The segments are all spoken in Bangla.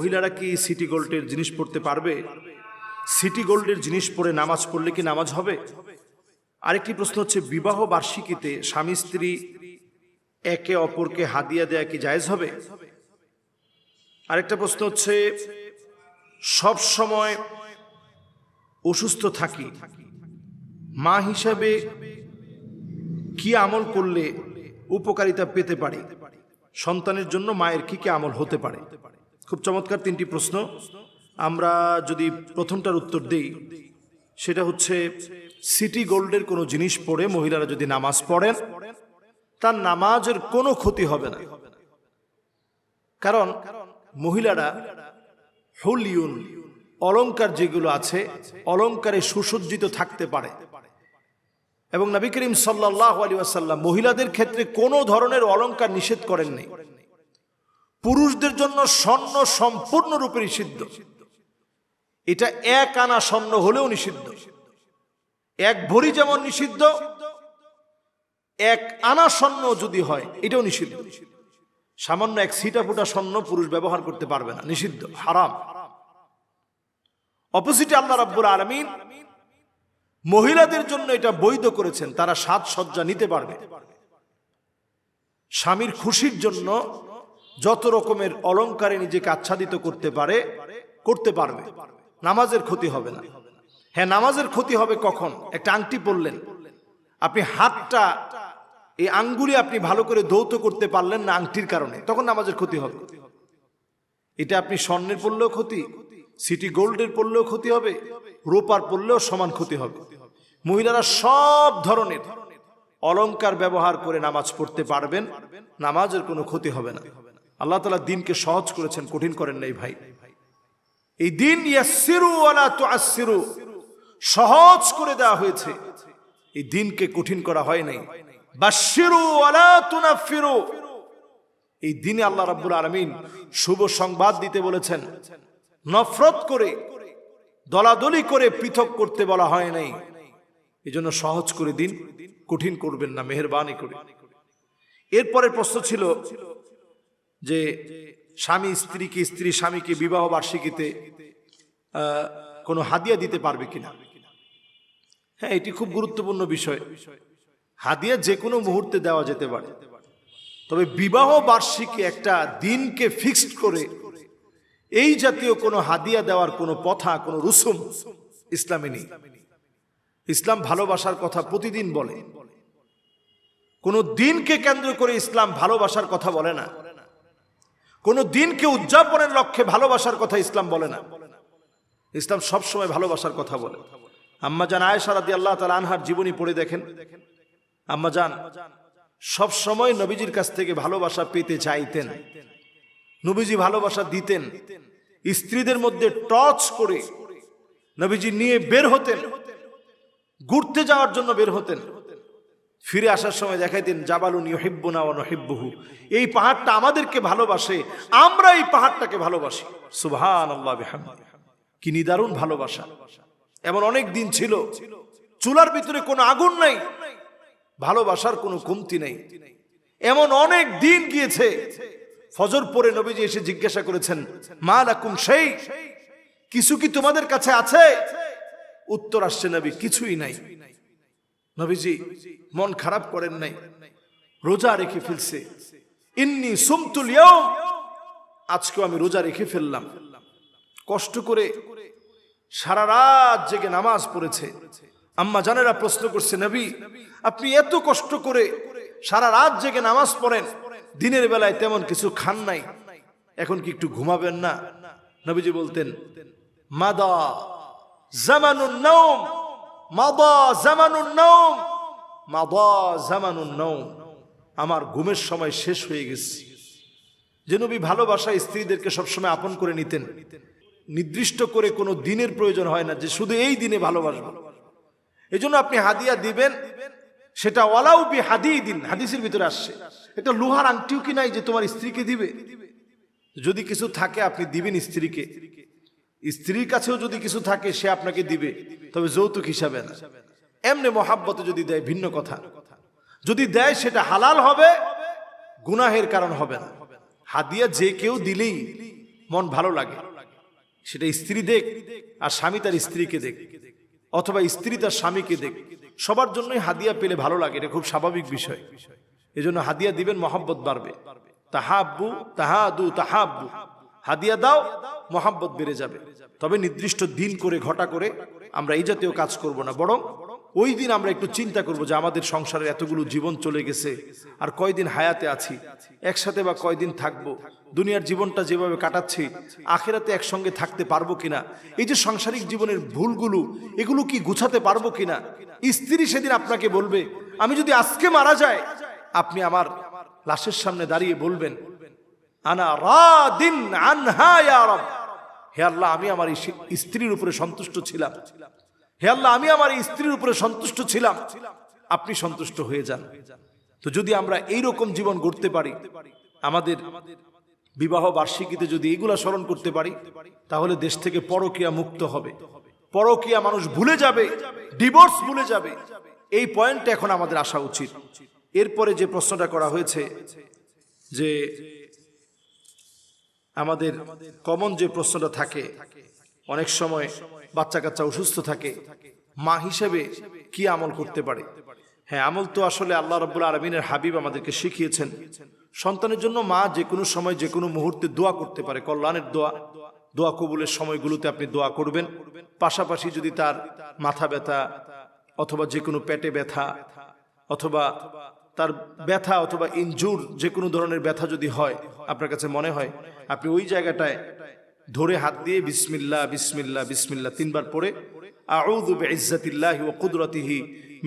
মহিলারা কি সিটি গোল্ডের জিনিস পড়তে পারবে? সিটি গোল্ডের জিনিস পরে নামাজ পড়লে কি নামাজ হবে? আরেকটি প্রশ্ন হচ্ছে, বিবাহ বার্ষিকীতে স্বামী স্ত্রী একে অপরকে হাদিয়া দেয়া কি জায়েজ হবে? আরেকটা প্রশ্ন হচ্ছে, সব সময় অসুস্থ থাকি, মা হিসাবে কি আমল করলে উপকারিতা পেতে পারি? সন্তানের জন্য মায়ের কি কি আমল হতে পারে? খুব চমৎকার তিনটি প্রশ্ন। আমরা যদি প্রথমটার উত্তর দিই, সেটা হচ্ছে, সিটি গোল্ডের কোনো জিনিস পড়ে মহিলারা যদি নামাজ পড়েন, তার নামাজের কোনো ক্ষতি হবে না। কারণ মহিলারা হুলিউন, অলংকার যেগুলো আছে, অলংকারে সুসজ্জিত থাকতে পারে। এবং নবী করিম সাল্লাহ আলী আসাল্লাম মহিলাদের ক্ষেত্রে কোনো ধরনের অলংকার নিষেধ করেননি। পুরুষদের জন্য স্বর্ণ সম্পূর্ণরূপে নিষিদ্ধ। এটা এক আনা স্বর্ণ হলেও নিষিদ্ধ। এক ভরি যেমন নিষিদ্ধ, এক আনা স্বর্ণ যদি হয়, এটাও নিষিদ্ধ। সামান্য এক সিটা ফুটা স্বর্ণ পুরুষ ব্যবহার করতে পারবে না, নিষিদ্ধ, হারাম। অপোজিটে আল্লাহ রাব্বুল আলমিন মহিলাদের জন্য এটা বৈধ করেছেন, তারা সাজসজ্জা নিতে পারবে। স্বামীর খুশির জন্য যত রকমের অলংকারে নিজেকে আচ্ছাদিত করতে পারে, করতে পারবে। নামাজের ক্ষতি হবে না। হ্যাঁ নামাজের ক্ষতি হবে কখন? একটা আংটি পরলেন। আপনি হাতটা, এই আঙ্গুলি আপনি ভালো করে ধৌত করতে পারলেন না আংটির কারণে, তখন নামাজের ক্ষতি হবে। এটা আপনি স্বর্ণের পড়লেও ক্ষতি, সিটি গোল্ডের পড়লেও ক্ষতি হবে, রোপার পড়লেও সমান ক্ষতি হবে। মহিলারা সব ধরনের অলংকার ব্যবহার করে নামাজ পড়তে পারবেন, নামাজের কোনো ক্ষতি হবে না। আল্লাহ তালা দিনকে সহজ করেছেন, কঠিন করেন নাই ভাই। এই দিন সহজ করে দেওয়া হয়েছে। এই দিনকে কঠিন করা হয় নাই। বাশিরু ওয়ালা তুনাফিরু, এই দিনে আল্লাহ রাব্বুল আলামিন শুভ সংবাদ দিতে বলেছেন। নফরত করে, দলাদলি করে পৃথক করতে বলা হয় নাই। এই জন্য সহজ করে দিন, কঠিন করবেন না, মেহরবানি করে। এরপরে প্রশ্ন ছিল যে স্বামী স্ত্রীকে, স্ত্রী স্বামীকে, বিবাহ বার্ষিকীতে কোনো হাদিয়া দিতে পারবে কিনা? হ্যাঁ এটি খুব গুরুত্বপূর্ণ বিষয়। হাদিয়া যে কোনো মুহূর্তে দেওয়া যেতে পারে। তবে বিবাহ বার্ষিকী একটা দিনকে ফিক্সড করে এই জাতীয় কোনো হাদিয়া দেওয়ার কোনো পথা কোনো রুসুম ইসলামে নেই। ইসলাম ভালোবাসার কথা প্রতিদিন বলে। কোনো দিনকে কেন্দ্র করে ইসলাম ভালোবাসার কথা বলে না। কোন দিনকে উদযাপনের লক্ষ্যে ভালোবাসার কথা ইসলাম বলে না। ইসলাম সবসময় ভালোবাসার কথা বলে। আম্মা জান আয়েশা রাদি আল্লাহ তালা আনহার জীবনী পড়ে দেখেন। আম্মা জান সব সময় নবীজির কাছ থেকে ভালোবাসা পেতে চাইতেন। নবীজি ভালোবাসা দিতেন। স্ত্রীদের মধ্যে টচ করে নবীজি নিয়ে বের হতেন। ঘুরতে যাওয়ার জন্য বের হতেন। ফিরে আসার সময় দেখাইতেন জাবালুন ইউহিব্বুনা ওয়া নুহিব্বুহু। এই পাহাড়টা আমাদেরকে ভালোবাসে, আমরা এই পাহাড়টাকে ভালোবাসি। সুবহানাল্লাহ, বিহামদি। কি নিদারুণ ভালোবাসা। এমন অনেক দিন ছিল, চুলার ভিতরে কোনো আগুন নাই, ভালোবাসার কোনো কমতি নেই। এমন অনেক দিন গিয়েছে, ফজর পরে নবীজি এসে জিজ্ঞাসা করেছেন, মা লাকুম সেই কিছু কি তোমাদের কাছে আছে? উত্তর আসছে, নবী, কিছুই নাই। নবীজি, মন খারাপ করেন নাই, রোজা রেখে ফেলছে। ইন্নি সুমতুল ইয়াউম, আজকেও আমি রোজা রেখে ফেললাম। কষ্ট করে সারা রাত জেগে নামাজ পড়েছে। আম্মা জানেরা প্রশ্ন করছে, নবী, আপনি এত কষ্ট করে সারা রাত জেগে নামাজ পড়েন, দিনের বেলায় তেমন কিছু খান নাই, এখন কি একটু ঘুমাবেন না? নবীজি বলতেন, মাদা জামানুন নৌম মাদা জামানুন নৌম মাদা জামানুন নৌম আমার ঘুমের সময় শেষ হয়ে গেছে। যে নবী ভালোবাসা স্ত্রীদেরকে সবসময় আপন করে নিতেন। নির্দিষ্ট করে কোনো দিনের প্রয়োজন হয় না যে শুধু এই দিনে ভালোবাসবো। এই জন্য আপনি হাদিয়া দিবেন, সেটা ওয়ালাউ বি হাদি দিন হাদিসের ভিতরে আসছে। এটা লোহার আংটিও কি নাই যে তোমার স্ত্রীকে দিবে? যদি কিছু থাকে আপনি দিবেন স্ত্রীকে। স্ত্রীর কাছেও যদি কিছু থাকে, সে আপনাকে দিবে, তবে যৌতুক হিসাবে না। এমনি মহাব্বতে যদি দেয়, ভিন্ন কথা। যদি দেয়, সেটা হালাল হবে, গুনাহের কারণ হবে না। হাদিয়া যে কেউ দিলেই মন ভালো লাগে। সেটা স্ত্রী দেখ, আর স্বামী তার স্ত্রীকে দেখ। অথবা স্ত্রী তার স্বামীকে দেখ। সবার জন্যই হাদিয়া পেলে ভালো লাগে, এটা খুব স্বাভাবিক বিষয়। এজন্য হাদিয়া দিবেন, মহাব্বত বাড়বে। তাহাব্বু, তাহাদু, তাহাব্বু। হাদিয়া দাও মহাব্বত বেড়ে যাবে। তবে নির্দিষ্ট দিন করে, ঘটা করে আমরা এই জাতীয় কাজ করব না। বরং ওই দিন আমরা একটু চিন্তা করব যে আমাদের সংসারের এতগুলো জীবন চলে গেছে আর কয়দিন হায়াতে আছি, একসাথে বা কয়দিন থাকব, দুনিয়ার জীবনটা যেভাবে কাটাচ্ছি, আখেরাতে একসঙ্গে থাকতে পারব কিনা, এই যে সাংসারিক জীবনের ভুলগুলো, এগুলো কি গুছাতে পারব কিনা, স্ত্রী সেদিন আপনাকে বলবে, আমি যদি আজকে মারা যায় আপনি আমার লাশের সামনে দাঁড়িয়ে বলবেন, আনা রাদিন আনহা ইয়া রব। হে আল্লাহ, আমি আমার স্ত্রীর উপরে সন্তুষ্ট ছিলাম। হে আল্লাহ, আমি আমার স্ত্রীর উপরে সন্তুষ্ট ছিলাম। আপনি সন্তুষ্ট হয়ে যান। তো যদি আমরা এই রকম জীবন গড়তে পারি, আমাদের বিবাহ বার্ষিকীতে যদি এগুলা স্মরণ করতে পারি, তাহলে দেশ থেকে পরকিয়া মুক্ত হবে। পরকিয়া মানুষ ভুলে যাবে ডিভোর্স ভুলে যাবে। এই পয়েন্টটা এখন আমাদের আসা উচিত। এরপরে যে প্রশ্নটা করা হয়েছে যে আমাদের কমন যে প্রশ্নটা থাকে, অনেক সময় বাচ্চা কাচ্চা অসুস্থ থাকে, মা হিসেবে কি আমল করতে পারে? হ্যাঁ আমল তো আসলে আল্লাহ রব্বুল আলমিনের হাবিব আমাদেরকে শিখিয়েছেন। সন্তানের জন্য মা যে কোনো সময় যে কোনো মুহূর্তে দোয়া করতে পারে, কল্যাণের দোয়া। দোয়া কবুলের সময়গুলোতে আপনি দোয়া করবেন। পাশাপাশি যদি তার মাথা ব্যথা অথবা যে কোনো পেটে ব্যথা অথবা তার ব্যথা অথবা ইনজুর যে কোনো ধরনের ব্যথা যদি হয়, আপনার কাছে মনে হয়, আপনি ওই জায়গাটায় ধরে হাত দিয়ে বিসমিল্লা বিসমিল্লা বিসমিল্লা তিনবার পড়ে, আউযু বিইজ্জাতিল্লাহি ওয়া কুদরাতিহি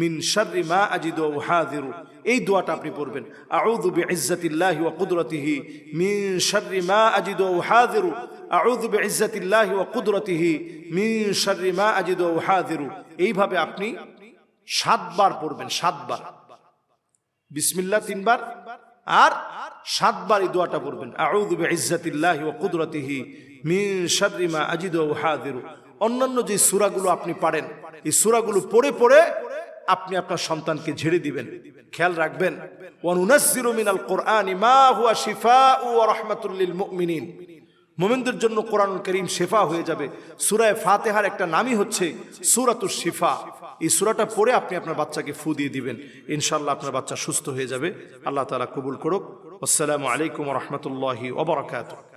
মিন শাররি মা আজিদু ওয়া হাযিরু এই দোয়াটা আপনি পড়বেন, আউযু বিইজ্জাতিল্লাহি ওয়া কুদরাতিহি মিন শাররি মা আজিদু ওয়া হাযিরু আউযু বিইজ্জাতিল্লাহি ওয়া কুদরাতিহি মিন শাররি মা আজিদু ওয়া হাযিরু এইভাবে আপনি সাতবার পড়বেন, সাতবার। বিসমিল্লাহ তিনবার আর সাতবার এই দোয়াটা পড়বেন। ইজ্জাতিল্লাহ কুদরতিহি কুদরাতিহি মিন শাররি আজিদ ও অন্যান্য যে সুরাগুলো আপনি পারেন, এই সুরাগুলো পড়ে পড়ে আপনি আপনার সন্তানকে ঝেড়ে দিবেন। খেয়াল রাখবেন। ওয়ানুনাসসিরু মিনাল কোরআনি মা হুয়া শিফা ওয়া রাহমাতুল লিল মুমিনিন। মোমেনদের জন্য কোরআন করিম শেফা হয়ে যাবে। সুরায় ফাতেহার একটা নামই হচ্ছে সুরাতুর শিফা। এই সুরাটা পড়ে আপনি আপনার বাচ্চাকে ফু দিয়ে দিবেন। ইনশাল্লাহ আপনার বাচ্চা সুস্থ হয়ে যাবে। আল্লাহ তালা কবুল করুক। আসসালামু আলাইকুম রহমতুল্লাহি ওবরাকাতুহ